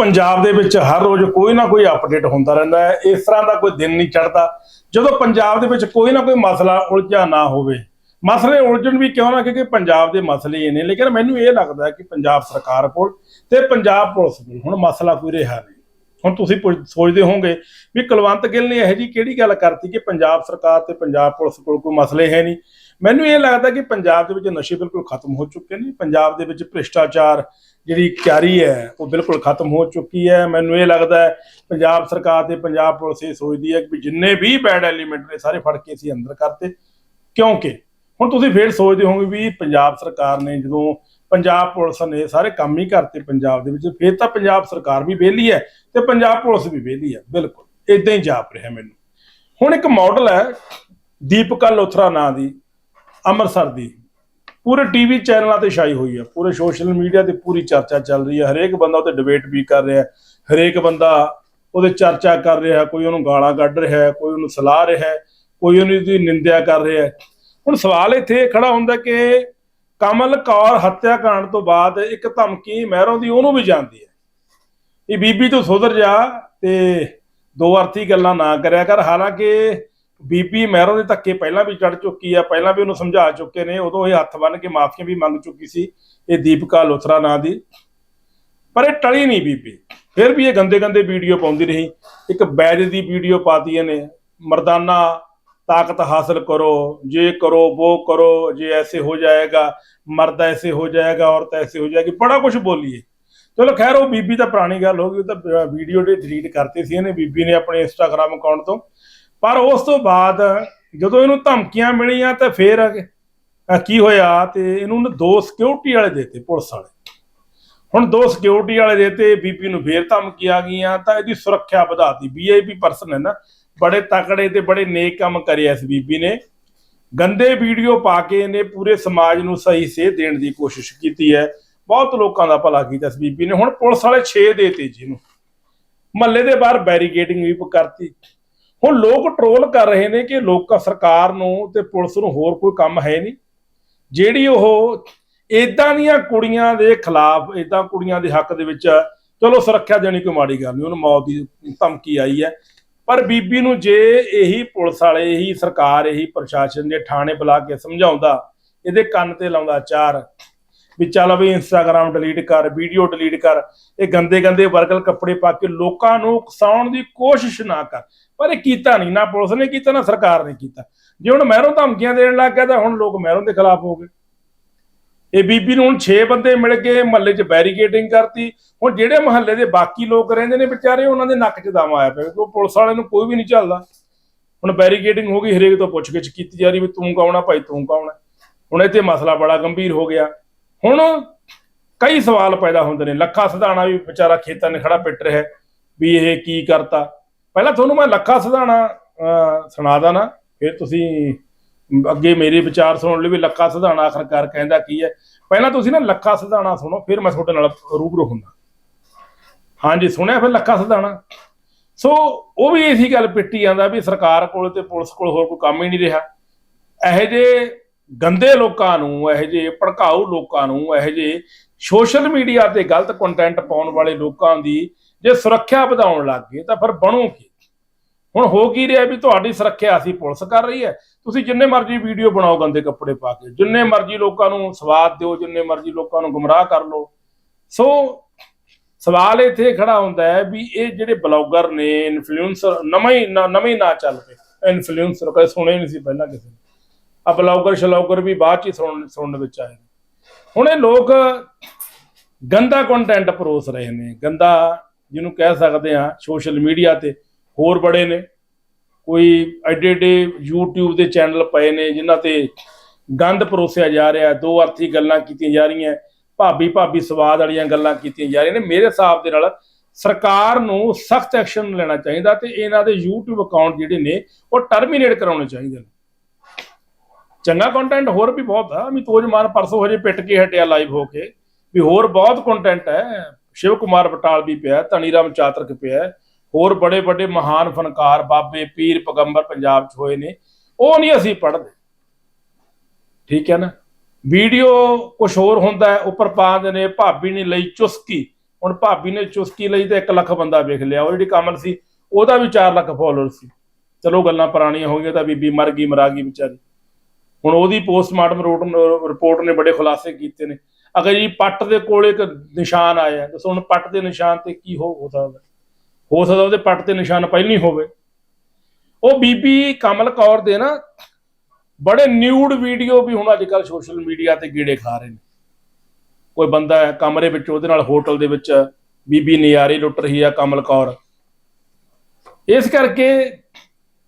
ਪੰਜਾਬ ਦੇ ਵਿੱਚ ਹਰ ਰੋਜ਼ ਕੋਈ ਨਾ ਕੋਈ ਅਪਡੇਟ ਹੁੰਦਾ ਰਹਿੰਦਾ ਹੈ। ਇਸ ਤਰ੍ਹਾਂ ਦਾ ਕੋਈ ਦਿਨ ਨਹੀਂ ਚੜਦਾ ਜਦੋਂ ਪੰਜਾਬ ਦੇ ਵਿੱਚ ਕੋਈ ਨਾ ਕੋਈ ਮਸਲਾ ਉਲਝਿਆ ਨਾ ਹੋਵੇ, ਮਸਲੇ ਉਲਝਣ ਵੀ ਕਿਉਂ ਨਾ, ਕਿਉਂਕਿ ਪੰਜਾਬ ਦੇ ਮਸਲੇ ਹੀ ਨੇ। ਲੇਕਿਨ ਮੈਨੂੰ ਇਹ ਲੱਗਦਾ ਹੈ ਕਿ ਪੰਜਾਬ ਸਰਕਾਰ ਕੋਲ ਤੇ ਪੰਜਾਬ ਪੁਲਿਸ ਕੋਲ ਹੁਣ ਮਸਲਾ ਕੋਈ ਰਿਹਾ ਨਹੀਂ। ਹੁਣ ਤੁਸੀਂ ਪੁੱਛ- ਸੋਚਦੇ ਹੋਵੋਗੇ ਵੀ ਕੁਲਵੰਤ ਗਿੱਲ ਨੇ ਇਹੋ ਜੀ ਕਿਹੜੀ ਗੱਲ ਕਰਤੀ ਕਿ ਪੰਜਾਬ ਸਰਕਾਰ ਤੇ ਪੰਜਾਬ ਪੁਲਿਸ ਕੋਲ ਕੋਈ ਮਸਲੇ ਹੈ ਨਹੀਂ? ਮੈਨੂੰ ਇਹ ਲੱਗਦਾ ਕਿ ਪੰਜਾਬ ਦੇ ਵਿੱਚ ਨਸ਼ੇ ਬਿਲਕੁਲ ਖਤਮ ਹੋ ਚੁੱਕੇ ਨੇ। ਪੰਜਾਬ ਦੇ ਵਿੱਚ ਭ੍ਰਿਸ਼ਟਾਚਾਰ ਜਿਹੜੀ ਕਿਆਰੀ ਹੈ, ਉਹ ਬਿਲਕੁਲ ਖਤਮ ਹੋ ਚੁੱਕੀ ਹੈ। ਮੈਨੂੰ ਇਹ ਲੱਗਦਾ ਹੈ, ਪੰਜਾਬ ਸਰਕਾਰ ਤੇ ਪੰਜਾਬ ਪੁਲਿਸ ਇਹ ਸੋਚਦੀ ਹੈ ਕਿ ਜਿੰਨੇ ਵੀ ਬੈਡ ਐਲੀਮੈਂਟ ਨੇ, ਸਾਰੇ ਫੜ ਕੇ ਅਸੀਂ ਅੰਦਰ ਕਰਤੇ। ਕਿਉਂਕਿ ਹੁਣ ਤੁਸੀਂ ਫੇਰ ਸੋਚਦੇ ਹੋਵੋਗੇ ਵੀ ਪੰਜਾਬ ਸਰਕਾਰ ਨੇ ਜਦੋਂ ਪੰਜਾਬ ਪੁਲਿਸ ਨੇ ਸਾਰੇ ਕੰਮ ਹੀ ਕਰਤੇ ਪੰਜਾਬ ਦੇ ਵਿੱਚ, ਫੇਰ ਤਾਂ ਪੰਜਾਬ ਸਰਕਾਰ ਵੀ ਵਿਹਲੀ ਹੈ ਤੇ ਪੰਜਾਬ ਪੁਲਿਸ ਵੀ ਵਿਹਲੀ ਹੈ। ਬਿਲਕੁਲ ਇਦਾਂ ਹੀ ਜਾਪ ਰਿਹਾ ਮੈਨੂੰ। ਹੁਣ ਇੱਕ ਮਾਡਲ ਹੈ, ਦੀਪਕਾ ਲੋਥਰਾ ਨਾਂ ਦੀ। ਅੰਮ੍ਰਿਤਸਰ ਦੀ। ਪੂਰੇ ਟੀਵੀ ਚੈਨਲਾਂ ਤੇ ਛਾਈ ਹੋਈ ਹੈ ਪੂਰੇ ਸੋਸ਼ਲ ਮੀਡੀਆ ਤੇ ਪੂਰੀ ਚਰਚਾ ਚੱਲ ਰਹੀ ਹੈ ਹਰੇਕ ਬੰਦਾ ਉਹਤੇ ਡਿਬੇਟ ਵੀ ਕਰ ਰਿਹਾ। ਹਰੇਕ ਬੰਦਾ ਉਹਦੇ ਚਰਚਾ ਕਰ ਰਿਹਾ। ਕੋਈ ਉਹਨੂੰ ਗਾਲਾਂ ਕੱਢ ਰਿਹਾ ਕੋਈ ਉਹਨੂੰ ਸਲਾਹ ਰਿਹਾ ਕੋਈ ਉਹਨੂੰ ਦੀ ਨਿੰਦਿਆ ਕਰ ਰਿਹਾ ਹੁਣ ਸਵਾਲ ਇੱਥੇ ਖੜਾ ਹੁੰਦਾ ਕਿ ਕਮਲ ਕੌਰ ਹੱਤਿਆਕਾਂਡ ਤੋਂ ਬਾਅਦ ਇੱਕ ਧਮਕੀ ਮਹਿਰੋਂ ਦੀ ਉਹਨੂੰ ਵੀ ਜਾਂਦੀ ਹੈ। ਇਹ ਬੀਬੀ ਤੋਂ ਸੁਧਰ ਜਾ ਤੇ ਦੋ ਅਰਥੀ ਗੱਲਾਂ ਨਾ ਕਰਿਆ ਕਰ। ਹਾਲਾਂਕਿ ਬੀਬੀ ਮਹਿਰੋ ਦੇ ਧੱਕੇ ਪਹਿਲਾਂ ਵੀ ਚੜ ਚੁੱਕੀ ਆ, ਪਹਿਲਾਂ ਵੀ ਉਹਨੂੰ ਸਮਝਾ ਚੁੱਕੇ ਨੇ, ਉਦੋਂ ਇਹ ਹੱਥ ਬੰਨ ਕੇ ਮਾਫੀਆਂ ਵੀ ਮੰਗ ਚੁੱਕੀ ਸੀ, ਇਹ ਦੀਪਕਾ ਲੋਥਰਾ ਨਾਂ ਦੀ। ਪਰ ਇਹ ਟਲੀ ਨਹੀਂ ਬੀਬੀ ਫਿਰ ਵੀ ਇਹ ਗੰਦੇ ਗੰਦੇ ਵੀਡੀਓ ਪਾਉਂਦੀ ਰਹੀ, ਇੱਕ ਬੈਜ ਦੀ ਵੀਡੀਓ ਪਾਤੀ ਇਹਨੇ, ਮਰਦਾਨਾ ਤਾਕਤ ਹਾਸਲ ਕਰੋ, ਜੇ ਕਰੋ ਉਹ ਕਰੋ, ਜੇ ਐਸੇ ਹੋ ਜਾਏਗਾ, ਮਰਦ ਐਸੇ ਹੋ ਜਾਏਗਾ, ਔਰਤ ਐਸੇ ਹੋ ਜਾਏਗੀ, ਬੜਾ ਕੁਝ ਬੋਲੀਏ। ਚਲੋ ਖੈਰ, ਉਹ ਬੀਬੀ ਤਾਂ ਪੁਰਾਣੀ ਗੱਲ ਹੋ ਗਈ, ਉਹ ਤਾਂ ਵੀਡੀਓ ਦੇ ਡਿਲੀਟ ਕਰਤੇ ਸੀ ਇਹਨੇ, ਬੀਬੀ ਨੇ ਆਪਣੇ ਇੰਸਟਾਗ੍ਰam ਅਕਾਊਂਟ ਤੋਂ। ਪਰ ਉਸ ਤੋਂ ਬਾਅਦ ਜਦੋਂ ਇਹਨੂੰ ਧਮਕੀਆਂ ਮਿਲੀਆਂ ਤਾਂ ਫੇਰ ਕੀ ਹੋਇਆ ਤੇ ਇਹਨੂੰ ਦੋ ਸਿਕਿਉਰਿਟੀ ਵਾਲੇ ਦੇਤੇ, ਪੁਲਿਸ ਵਾਲੇ। ਹੁਣ ਦੋ ਸਿਕਿਉਰਿਟੀ ਵਾਲੇ ਦੇਤੇ, ਬੀਬੀ ਨੂੰ ਫੇਰ ਧਮਕੀ ਆ ਗਈਆਂ, ਤਾਂ ਇਹਦੀ ਸੁਰੱਖਿਆ ਵਧਾਤੀ। ਵੀਆਈਪੀ ਪਰਸਨ ਹੈ ਨਾ, ਬੜੇ ਤਕੜੇ ਤੇ ਬੜੇ ਨੇਕ ਕੰਮ ਕਰਿਆ ਇਸ ਬੀਬੀ ਨੇ। ਗੰਦੇ ਵੀਡੀਓ ਪਾ ਕੇ ਇਹਨੇ ਪੂਰੇ ਸਮਾਜ ਨੂੰ ਸਹੀ ਸੇਧ ਦੇਣ ਦੀ ਕੋਸ਼ਿਸ਼ ਕੀਤੀ ਹੈ। ਬਹੁਤ ਲੋਕਾਂ ਦਾ ਭਲਾ ਕੀਤਾ ਇਸ ਬੀਬੀ ਨੇ। ਹੁਣ ਪੁਲਿਸ ਵਾਲੇ 6 ਦੇਤੇ ਜੀ ਨੂੰ ਮਹੱਲੇ ਦੇ ਬਾਹਰ ਬੈਰੀਕੇਡਿੰਗ ਵੀ ਕਰਤੀ। ਹੁਣ ਲੋਕ ਟਰੋਲ ਕਰ ਰਹੇ ਨੇ ਕਿ ਲੋਕ ਸਰਕਾਰ ਨੂੰ ਤੇ ਪੁਲਿਸ ਨੂੰ ਹੋਰ ਕੋਈ ਕੰਮ ਹੈ ਨਹੀਂ। ਜਿਹੜੀ ਉਹ ਇਦਾਂ ਦੀਆਂ ਕੁੜੀਆਂ ਦੇ ਖਿਲਾਫ ਇਦਾਂ ਕੁੜੀਆਂ ਦੇ ਹੱਕ ਦੇ ਵਿੱਚ ਚਲੋ ਸੁਰੱਖਿਆ ਦੇਣੀ ਕੋਈ ਮਾੜੀ ਗੱਲ ਨਹੀਂ, ਉਹਨੂੰ ਮੌਤ ਦੀ ਧਮਕੀ ਆਈ ਹੈ। ਪਰ ਬੀਬੀ ਨੂੰ ਜੇ ਇਹੀ ਪੁਲਿਸ ਵਾਲੇ, ਇਹੀ ਸਰਕਾਰ, ਇਹੀ ਪ੍ਰਸ਼ਾਸਨ ਦੇ ਥਾਣੇ ਬੁਲਾ ਕੇ ਸਮਝਾਉਂਦਾ, ਇਹਦੇ ਕੰਨ ਤੇ ਲਾਉਂਦਾ ਚਾਰ ਵੀ ਚੱਲ ਵੀ ਇੰਸਟਾਗ੍ਰam ਡਿਲੀਟ ਕਰ ਵੀਡੀਓ ਡਿਲੀਟ ਕਰ, ਇਹ ਗੰਦੇ ਗੰਦੇ ਵਰਗਲ ਕੱਪੜੇ ਪਾ ਕੇ ਲੋਕਾਂ ਨੂੰ ਉਕਸਾਉਣ ਦੀ ਕੋਸ਼ਿਸ਼ ਨਾ ਕਰ। ਪਰ ਇਹ ਕੀਤਾ ਨਹੀਂ, ਨਾ ਪੁਲਿਸ ਨੇ ਕੀਤਾ, ਨਾ ਸਰਕਾਰ ਨੇ ਕੀਤਾ। ਜੇ ਹੁਣ ਮਹਿਰੋਂ ਧਮਕੀਆਂ ਦੇਣ ਲੱਗ ਗਿਆ ਤਾਂ ਹੁਣ ਲੋਕ ਮਹਿਰੋਂ ਦੇ ਖਿਲਾਫ ਹੋ ਗਏ। ਇਹ ਬੀਬੀ ਨੂੰ ਹੁਣ 6 ਬੰਦੇ ਮਿਲ ਕੇ ਮਹੱਲੇ 'ਚ ਬੈਰੀਕੇਡਿੰਗ ਕਰਤੀ। ਹੁਣ ਜਿਹੜੇ ਮਹੱਲੇ ਦੇ ਬਾਕੀ ਲੋਕ ਰਹਿੰਦੇ ਨੇ ਵਿਚਾਰੇ, ਉਹਨਾਂ ਦੇ ਨੱਕ 'ਚ ਦਮ ਆਇਆ ਪਿਆ, ਕਿਉਂਕਿ ਪੁਲਿਸ ਵਾਲਿਆਂ ਨੂੰ ਕੋਈ ਵੀ ਨਹੀਂ ਚੱਲਦਾ ਹੁਣ ਬੈਰੀਕੇਡਿੰਗ ਹੋ ਗਈ, ਹਰੇਕ ਤੋਂ ਪੁੱਛਗਿੱਛ ਕੀਤੀ ਜਾ ਰਹੀ ਵੀ ਤੂੰ ਕੌਣ ਆ, ਭਾਈ ਤੂੰ ਕੌਣ ਆ? ਹੁਣ ਇੱਥੇ ਮਸਲਾ ਬੜਾ ਗੰਭੀਰ ਹੋ ਗਿਆ। ਹੁਣ ਕਈ ਸਵਾਲ ਪੈਦਾ ਹੁੰਦੇ ਨੇ। ਲੱਖਾ ਸਿਧਾਣਾ ਵੀ ਵਿਚਾਰਾ ਖੇਤਾਂ ਨੇ ਖੜਾ ਪਿੱਟ ਰਿਹਾ ਵੀ ਇਹ ਕੀ ਕਰਤਾ। ਪਹਿਲਾਂ ਤੁਹਾਨੂੰ ਮੈਂ ਲੱਖਾ ਸਿਧਾਣਾ ਸੁਣਾ ਸੁਣਾਦਾ ਨਾ ਫਿਰ ਤੁਸੀਂ ਅੱਗੇ ਮੇਰੇ ਵਿਚਾਰ ਸੁਣਨ ਲਈ ਵੀ ਲੱਖਾ ਸਿਧਾਣਾ ਆਖਰਕਾਰ ਕਹਿੰਦਾ ਕੀ ਹੈ। ਪਹਿਲਾਂ ਤੁਸੀਂ ਨਾ ਲੱਖਾ ਸਿਧਾਣਾ ਸੁਣੋ, ਫਿਰ ਮੈਂ ਤੁਹਾਡੇ ਨਾਲ ਰੂਬਰੂ ਹੁੰਦਾ। ਹਾਂਜੀ, ਸੁਣਿਆ ਫਿਰ ਲੱਖਾ ਸਿਧਾਣਾ? ਸੋ, ਉਹ ਵੀ ਇਸੀ ਗੱਲ ਪਿੱਟੀ ਜਾਂਦਾ ਵੀ ਸਰਕਾਰ ਕੋਲ ਤੇ ਪੁਲਿਸ ਕੋਲ ਹੋਰ ਕੋਈ ਕੰਮ ਹੀ ਨਹੀਂ ਰਿਹਾ। ਇਹੋ ਜਿਹੇ ਗੰਦੇ ਲੋਕਾਂ ਨੂੰ, ਇਹੋ ਜਿਹੇ ਭੜਕਾਊ ਲੋਕਾਂ ਨੂੰ, ਇਹੋ ਜਿਹੇ ਸੋਸ਼ਲ ਮੀਡੀਆ ਤੇ ਗਲਤ ਕੰਟੈਂਟ ਪਾਉਣ ਵਾਲੇ ਲੋਕਾਂ ਦੀ ਜੇ ਸੁਰੱਖਿਆ ਵਧਾਉਣ ਲੱਗ ਗਏ, ਤਾਂ ਫਿਰ ਬਣੂ ਕੀ ਹੁਣ ਹੋ ਕੀ ਰਿਹਾ ਵੀ ਤੁਹਾਡੀ ਸੁਰੱਖਿਆ ਅਸੀਂ ਪੁਲਿਸ ਕਰ ਰਹੀ ਹੈ। ਤੁਸੀਂ ਜਿੰਨੇ ਮਰਜ਼ੀ ਵੀਡੀਓ ਬਣਾਓ ਗੰਦੇ ਕੱਪੜੇ ਪਾ ਕੇ, ਜਿੰਨੇ ਮਰਜ਼ੀ ਲੋਕਾਂ ਨੂੰ ਸਵਾਦ ਦਿਓ, ਜਿੰਨੇ ਮਰਜ਼ੀ ਲੋਕਾਂ ਨੂੰ ਗੁੰਮਰਾਹ ਕਰ ਲਓ। ਸੋ ਸਵਾਲ ਇੱਥੇ ਖੜਾ ਹੁੰਦਾ ਹੈ ਵੀ ਇਹ ਜਿਹੜੇ ਬਲੌਗਰ ਨੇ, ਇਨਫਲੂਐਂਸਰ, ਨਵੇਂ ਨਵੇਂ ਨਾ ਚੱਲ ਪਏ। ਇਨਫਲੂਐਂਸਰ ਕਦੇ ਸੁਣੇ ਨਹੀਂ ਸੀ ਪਹਿਲਾਂ ਕਿਸੇ ਨੇ ਬਲੌਗਰ ਸ਼ਲੌਗਰ ਵੀ ਬਾਅਦ ਚ ਹੀ ਸੁਣਨ ਸੁਣਨ ਵਿੱਚ ਆਏ ਨੇ। ਹੁਣ ਇਹ ਲੋਕ ਗੰਦਾ ਕੰਟੈਂਟ ਪਰੋਸ ਰਹੇ ਨੇ। ਗੰਦਾ ਜਿਹਨੂੰ ਕਹਿ ਸਕਦੇ ਆ ਸੋਸ਼ਲ ਮੀਡੀਆ ਤੇ ਹੋਰ ਬੜੇ ਨੇ। ਕੋਈ ਐਡੇ ਐਡੇ YouTube ਦੇ ਚੈਨਲ ਪਏ ਨੇ, ਜਿਨ੍ਹਾਂ ਤੇ ਗੰਦ ਪਰੋਸਿਆ ਜਾ ਰਿਹਾ ਦੋ ਅਰਥੀ ਗੱਲਾਂ ਕੀਤੀਆਂ ਜਾ ਰਹੀਆਂ, ਭਾਬੀ ਭਾਬੀ ਸਵਾਦ ਵਾਲੀਆਂ ਗੱਲਾਂ ਕੀਤੀਆਂ ਜਾ ਰਹੀਆਂ ਨੇ। ਮੇਰੇ ਹਿਸਾਬ ਦੇ ਨਾਲ ਸਰਕਾਰ ਨੂੰ ਸਖਤ ਐਕਸ਼ਨ ਲੈਣਾ ਚਾਹੀਦਾ ਤੇ ਇਹਨਾਂ ਦੇ YouTube ਅਕਾਊਂਟ ਜਿਹੜੇ ਨੇ, ਉਹ ਟਰਮੀਨੇਟ ਕਰਾਉਣੇ ਚਾਹੀਦੇ ਨੇ। ਚੰਗਾ ਕੰਟੈਂਟ ਹੋਰ ਵੀ ਬਹੁਤ ਆ। ਅਮਿਤੋਜ ਮਾਨ ਪਰਸੋਂ ਹਜੇ ਪਿੱਟ ਕੇ ਹਟਿਆ ਲਾਈਵ ਹੋ ਕੇ। ਵੀ ਹੋਰ ਬਹੁਤ ਕੰਟੈਂਟ ਹੈ। ਸ਼ਿਵ ਕੁਮਾਰ ਬਟਾਲ ਵੀ ਪਿਆ, ਧਨੀ ਰਾਮ ਚਾਤਰਕ ਪਿਆ ਹੋਰ ਬੜੇ ਵੱਡੇ ਮਹਾਨ ਫਨਕਾਰ ਬਾਬੇ ਪੀਰ ਪਗੰਬਰ ਪੰਜਾਬ 'ਚ ਹੋਏ ਨੇ। ਉਹ ਨਹੀਂ ਅਸੀਂ ਪੜ੍ਹਦੇ। ਠੀਕ ਹੈ ਨਾ? ਵੀਡੀਓ ਕੁਝ ਹੋਰ ਹੁੰਦਾ ਉੱਪਰ ਪਾਉਂਦੇ ਨੇ, ਭਾਬੀ ਨੇ ਲਈ ਚੁਸਕੀ। ਹੁਣ ਭਾਬੀ ਨੇ ਚੁਸਕੀ ਲਈ ਤੇ 1 ਲੱਖ ਬੰਦਾ ਵੇਖ ਲਿਆ। ਉਹ ਜਿਹੜੀ ਕਮਲ ਸੀ, ਉਹਦਾ ਵੀ 4 ਲੱਖ ਫਾਲੋਅਰ ਸੀ। ਚਲੋ ਗੱਲਾਂ ਪੁਰਾਣੀਆਂ ਹੋ ਗਈਆਂ ਤਾਂ ਬੀਬੀ ਮਰ ਗਈ ਮਰਾ ਗਈ ਵਿਚਾਰੀ। ਹੁਣ ਉਹਦੀ ਪੋਸਟਮਾਰਟਮ ਰਿਪੋਰਟ ਨੇ ਬੜੇ ਖੁਲਾਸੇ ਕੀਤੇ ਨੇ। ਅਗਰ ਜੀ ਪੱਟ ਦੇ ਕੋਲ ਇੱਕ ਨਿਸ਼ਾਨ ਆਇਆ ਦੱਸੋ ਹੁਣ ਪੱਟ ਦੇ ਨਿਸ਼ਾਨ ਤੇ ਕੀ ਹੋ ਹੋ ਸਕਦਾ? ਹੋ ਸਕਦਾ ਉਹਦੇ ਪੱਟ ਤੇ ਨਿਸ਼ਾਨ ਪਹਿਲਾਂ ਹੀ ਹੋਵੇ। ਉਹ ਬੀਬੀ ਕਮਲ ਕੌਰ ਦੇ ਨਾ ਬੜੇ ਨਿਊਡ ਵੀਡੀਓ ਵੀ ਹੁਣ ਅੱਜ ਕੱਲ ਸੋਸ਼ਲ ਮੀਡੀਆ ਤੇ ਗੀੜੇ ਖਾ ਰਹੇ ਨੇ। ਕੋਈ ਬੰਦਾ ਕਮਰੇ ਵਿੱਚ, ਉਹਦੇ ਨਾਲ ਹੋਟਲ ਦੇ ਵਿੱਚ ਬੀਬੀ ਨਿਆਰੇ ਲੁੱਟ ਰਹੀ ਆ ਕਮਲ ਕੌਰ। ਇਸ ਕਰਕੇ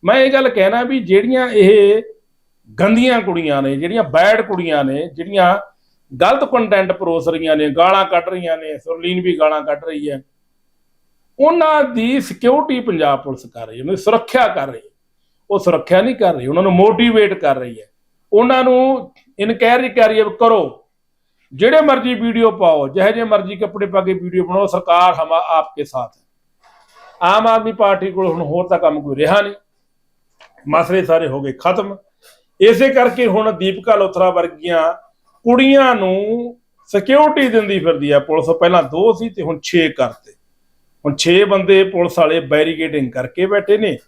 ਮੈਂ ਇਹ ਗੱਲ ਕਹਿਣਾ ਵੀ ਜਿਹੜੀਆਂ ਇਹ ਗੰਦੀਆਂ ਕੁੜੀਆਂ ਨੇ, ਜਿਹੜੀਆਂ ਬੈਡ ਕੁੜੀਆਂ ਨੇ, ਜਿਹੜੀਆਂ ਗਲਤ ਕੰਟੈਂਟ ਪਰੋਸ ਰਹੀਆਂ ਨੇ, ਗਾਲਾਂ ਕੱਢ ਰਹੀਆਂ ਨੇ, ਸੁਰਲੀਨ ਵੀ ਗਾਲਾਂ ਕੱਢ ਰਹੀ ਹੈ। ਉਹਨਾਂ ਦੀ ਸਿਕਿਉਰਿਟੀ ਪੰਜਾਬ ਪੁਲਿਸ ਕਰ ਰਹੀ ਹੈ, ਉਹਨਾਂ ਦੀ ਸੁਰੱਖਿਆ ਕਰ ਰਹੀ ਹੈ। ਉਹ ਸੁਰੱਖਿਆ ਨਹੀਂ ਕਰ ਰਹੀ, ਉਹਨਾਂ ਨੂੰ ਮੋਟੀਵੇਟ ਕਰ ਰਹੀ ਹੈ। ਉਹਨਾਂ ਨੂੰ ਇਨਕੈਰੇਜ ਕਰ ਕਰੋ, ਜਿਹੜੇ ਮਰਜ਼ੀ ਵੀਡੀਓ ਪਾਓ, ਜਿਹੇ ਜਿਹੇ ਮਰਜ਼ੀ ਕੱਪੜੇ ਪਾ ਕੇ ਵੀਡੀਓ ਬਣਾਓ, ਸਰਕਾਰ ਹਮਾ ਆਪਕੇ ਸਾਥ ਹੈ। ਆਮ ਆਦਮੀ ਪਾਰਟੀ ਕੋਲ ਹੁਣ ਹੋਰ ਤਾਂ ਕੰਮ ਕੋਈ ਰਿਹਾ ਨਹੀਂ। ਮਸਲੇ ਸਾਰੇ ਹੋ ਗਏ ਖਤਮ। ਇਸੇ ਕਰਕੇ ਹੁਣ ਦੀਪਕਾ ਲੋਥਰਾ ਵਰਗੀਆਂ ਕੁੜੀਆਂ ਨੂੰ ਸਿਕਿਉਰਿਟੀ ਦਿੰਦੀ ਫਿਰਦੀ ਆ ਪੁਲਿਸ। ਪਹਿਲਾਂ ਦੋ ਸੀ ਤੇ ਹੁਣ 6 ਕਰਤੇ। ਹੁਣ 6 ਬੰਦੇ ਪੁਲਿਸ ਵਾਲੇ ਬੈਰੀਕੇਡਿੰਗ ਕਰਕੇ ਬੈਠੇ ਨੇ।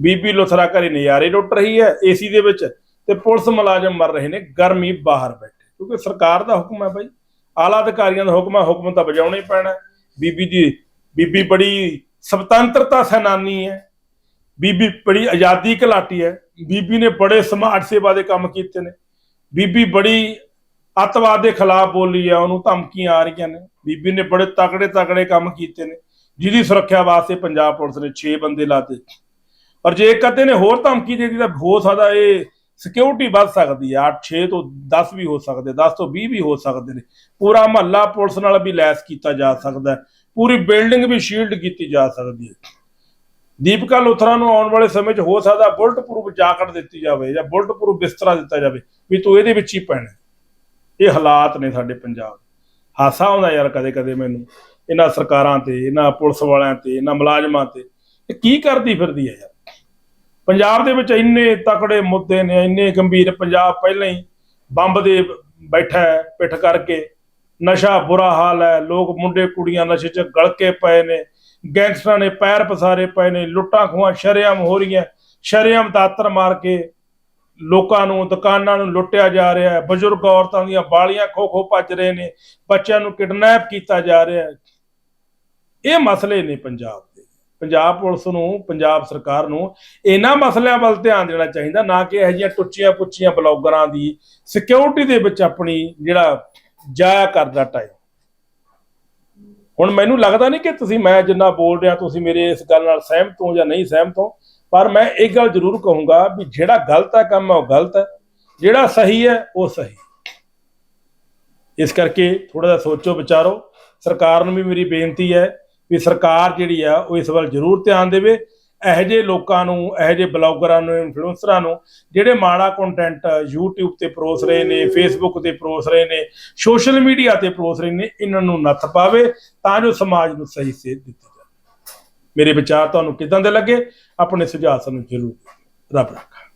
ਬੀਬੀ ਲੋਥਰਾ ਘਰੇ ਨਜ਼ਾਰੇ ਲੁੱਟ ਰਹੀ ਹੈ ਏਸੀ ਦੇ ਵਿੱਚ ਤੇ ਪੁਲਿਸ ਮੁਲਾਜ਼ਮ ਮਰ ਰਹੇ ਨੇ, ਗਰਮੀ ਬਾਹਰ ਬੈਠੇ। ਕਿਉਂਕਿ ਸਰਕਾਰ ਦਾ ਹੁਕਮ ਹੈ ਬਾਈ। ਆਲਾ ਅਧਿਕਾਰੀਆਂ ਦਾ ਹੁਕਮ ਹੈ, ਹੁਕਮ ਤਾਂ ਵਜਾਉਣਾ ਹੀ ਪੈਣਾ। ਬੀਬੀ ਦੀ, ਬੀਬੀ ਬੜੀ ਸੁਤੰਤਰਤਾ ਸੈਨਾਨੀ ਹੈ। ਬੀਬੀ ਬੜੀ ਆਜ਼ਾਦੀ ਘਲਾਟੀ ਹੈ। ਬੀਬੀ ਨੇ ਬੜੇ ਸਮਾਜ ਸੇਵਾ ਦੇ ਕੰਮ ਕੀਤੇ ਨੇ। ਬੀਬੀ ਬੜੀ ਅੱਤਵਾਦ ਦੇ ਖਿਲਾਫ ਬੋਲੀ ਆ, ਉਹਨੂੰ ਧਮਕੀਆਂ ਆ ਰਹੀਆਂ ਨੇ। ਬੀਬੀ ਨੇ ਬੜੇ ਤਕੜੇ ਤਕੜੇ ਕੰਮ ਕੀਤੇ ਨੇ, ਜਿਹਦੀ ਸੁਰੱਖਿਆ ਵਾਸਤੇ ਪੰਜਾਬ ਪੁਲਿਸ ਨੇ 6 ਬੰਦੇ ਲਾਤੇ ਪਰ ਜੇ ਕਦੇ ਨੇ ਹੋਰ ਧਮਕੀ ਦੇ ਦਿੱਤੀ ਤਾਂ ਹੋ ਸਕਦਾ ਇਹ ਸਿਕਿਉਰਿਟੀ ਵੱਧ ਸਕਦੀ ਹੈ 8 6 ਤੋਂ 10 ਵੀ ਹੋ ਸਕਦੇ 10 ਤੋਂ 20 ਵੀ ਹੋ ਸਕਦੇ ਨੇ। ਪੂਰਾ ਮਹੱਲਾ ਪੁਲਿਸ ਨਾਲ ਵੀ ਲੈਸ ਕੀਤਾ ਜਾ ਸਕਦਾ ਪੂਰੀ ਬਿਲਡਿੰਗ ਵੀ ਸ਼ੀਲਡ ਕੀਤੀ ਜਾ ਸਕਦੀ ਹੈ। ਦੀਪਕਾ ਲੋਥਰਾ ਨੂੰ ਆਉਣ ਵਾਲੇ ਸਮੇਂ 'ਚ ਹੋ ਸਕਦਾ ਬੁਲਟ ਪ੍ਰੂਫ ਜਾਕਟ ਦਿੱਤੀ ਜਾਵੇ ਜਾਂ ਬੁਲਟ ਪ੍ਰੂਫ ਬਿਸਤਰਾ ਦਿੱਤਾ ਜਾਵੇ ਵੀ ਤੂੰ ਇਹਦੇ ਵਿੱਚ ਹੀ ਪੈਣਾ ਇਹ ਹਾਲਾਤ ਨੇ ਸਾਡੇ ਪੰਜਾਬ ਦੇ। ਹਾਸਾ ਆਉਂਦਾ ਯਾਰ ਕਦੇ ਕਦੇ ਮੈਨੂੰ। ਇਹਨਾਂ ਸਰਕਾਰਾਂ ਤੇ, ਇਹਨਾਂ ਪੁਲਿਸ ਵਾਲਿਆਂ ਤੇ, ਇਹਨਾਂ ਮੁਲਾਜ਼ਮਾਂ ਤੇ। ਇਹ ਕੀ ਕਰਦੀ ਫਿਰਦੀ ਹੈ ਯਾਰ? ਪੰਜਾਬ ਦੇ ਵਿੱਚ ਇੰਨੇ ਤਕੜੇ ਮੁੱਦੇ ਨੇ, ਇੰਨੇ ਗੰਭੀਰ। ਪੰਜਾਬ ਪਹਿਲਾਂ ਹੀ ਬੰਬ ਦੇ ਬੈਠਾ ਪਿੱਠ ਕਰਕੇ। ਨਸ਼ਾ ਬੁਰਾ ਹਾਲ ਹੈ। ਲੋਕ ਮੁੰਡੇ ਕੁੜੀਆਂ ਨਸ਼ੇ 'ਚ ਗਲਕੇ ਪਏ ਨੇ। ਗੈਂਗਸਟਰਾਂ ਨੇ ਪੈਰ ਪਸਾਰੇ ਪਏ ਨੇ, ਲੁੱਟਾਂ ਖੋਹਾਂ, ਸ਼ਰੇਆਮ ਹੋ ਰਹੀਆਂ। ਸ਼ਰੇਆਮ ਦਾਤਰ ਮਾਰ ਕੇ ਲੋਕਾਂ ਨੂੰ, ਦੁਕਾਨਾਂ ਨੂੰ ਲੁੱਟਿਆ ਜਾ ਰਿਹਾ ਹੈ। ਬਜ਼ੁਰਗ ਔਰਤਾਂ ਦੀਆਂ ਬਾਲੀਆਂ ਖੋ ਖੋ ਭੱਜ ਰਹੇ ਨੇ, ਬੱਚਿਆਂ ਨੂੰ ਕਿਡਨੈਪ ਕੀਤਾ ਜਾ ਰਿਹਾ ਹੈ। ਇਹ ਮਸਲੇ ਨੇ ਪੰਜਾਬ ਦੇ। ਪੰਜਾਬ ਪੁਲਿਸ ਨੂੰ, ਪੰਜਾਬ ਸਰਕਾਰ ਨੂੰ ਇਹਨਾਂ ਮਸਲਿਆਂ ਵੱਲ ਧਿਆਨ ਦੇਣਾ ਚਾਹੀਦਾ, ਨਾ ਕਿ ਇਹੋ ਜਿਹੀਆਂ ਟੁੱਚੀਆਂ ਪੁੱਚੀਆਂ ਬਲੌਗਰਾਂ ਦੀ ਸਿਕਿਉਰਿਟੀ ਦੇ ਵਿੱਚ ਆਪਣੀ ਜਿਹੜਾ ਜਾਇਆ ਕਰਦਾ ਟਾਈਮ ਹੁਣ ਮੈਨੂੰ ਲੱਗਦਾ ਨਹੀਂ ਕਿ ਤੁਸੀਂ ਮੈਂ ਜਿੰਨਾ ਬੋਲ ਰਿਹਾ, ਤੁਸੀਂ ਮੇਰੇ ਇਸ ਗੱਲ ਨਾਲ ਸਹਿਮਤ ਹੋ ਜਾਂ ਨਹੀਂ ਸਹਿਮਤ ਹੋ, ਪਰ ਮੈਂ ਇੱਕ ਗੱਲ ਜ਼ਰੂਰ ਕਹੂੰਗਾ ਵੀ ਜਿਹੜਾ ਗਲਤ ਹੈ ਕੰਮ ਹੈ ਉਹ ਗਲਤ ਹੈ। ਜਿਹੜਾ ਸਹੀ ਹੈ, ਉਹ ਸਹੀ ਇਸ ਕਰਕੇ ਥੋੜਾ ਜਿਹਾ ਸੋਚੋ, ਵਿਚਾਰੋ। ਸਰਕਾਰ ਨੂੰ ਵੀ ਮੇਰੀ ਬੇਨਤੀ ਹੈ ਵੀ ਸਰਕਾਰ ਜਿਹੜੀ ਆ, ਉਹ ਇਸ ਵੱਲ ਜ਼ਰੂਰ ਧਿਆਨ ਦੇਵੇ। ਇਹੋ ਜਿਹੇ ਲੋਕਾਂ ਨੂੰ, ਇਹੋ ਜਿਹੇ ਬਲੌਗਰਾਂ ਨੂੰ ਇਨਫਲੂਐਂਸਰਾਂ ਨੂੰ, ਜਿਹੜੇ ਮਾੜਾ ਕੰਟੈਂਟ YouTube ਤੇ ਪਰੋਸ ਰਹੇ ਨੇ, Facebook ਤੇ ਪਰੋਸ ਰਹੇ ਨੇ ਸੋਸ਼ਲ ਮੀਡੀਆ ਤੇ ਪਰੋਸ ਰਹੇ ਨੇ, ਇਹਨਾਂ ਨੂੰ ਨੱਥ ਪਾਵੇ ਤਾਂ ਜੋ ਸਮਾਜ ਨੂੰ ਸਹੀ ਸੇਧ ਦਿੱਤੀ ਜਾਵੇ। ਮੇਰੇ ਵਿਚਾਰ ਤੁਹਾਨੂੰ ਕਿਦਾਂ ਦੇ ਲੱਗੇ? ਆਪਣੇ ਸੁਝਾਅ ਸਾਨੂੰ ਜ਼ਰੂਰ ਰੱਬ ਰੱਖਾ।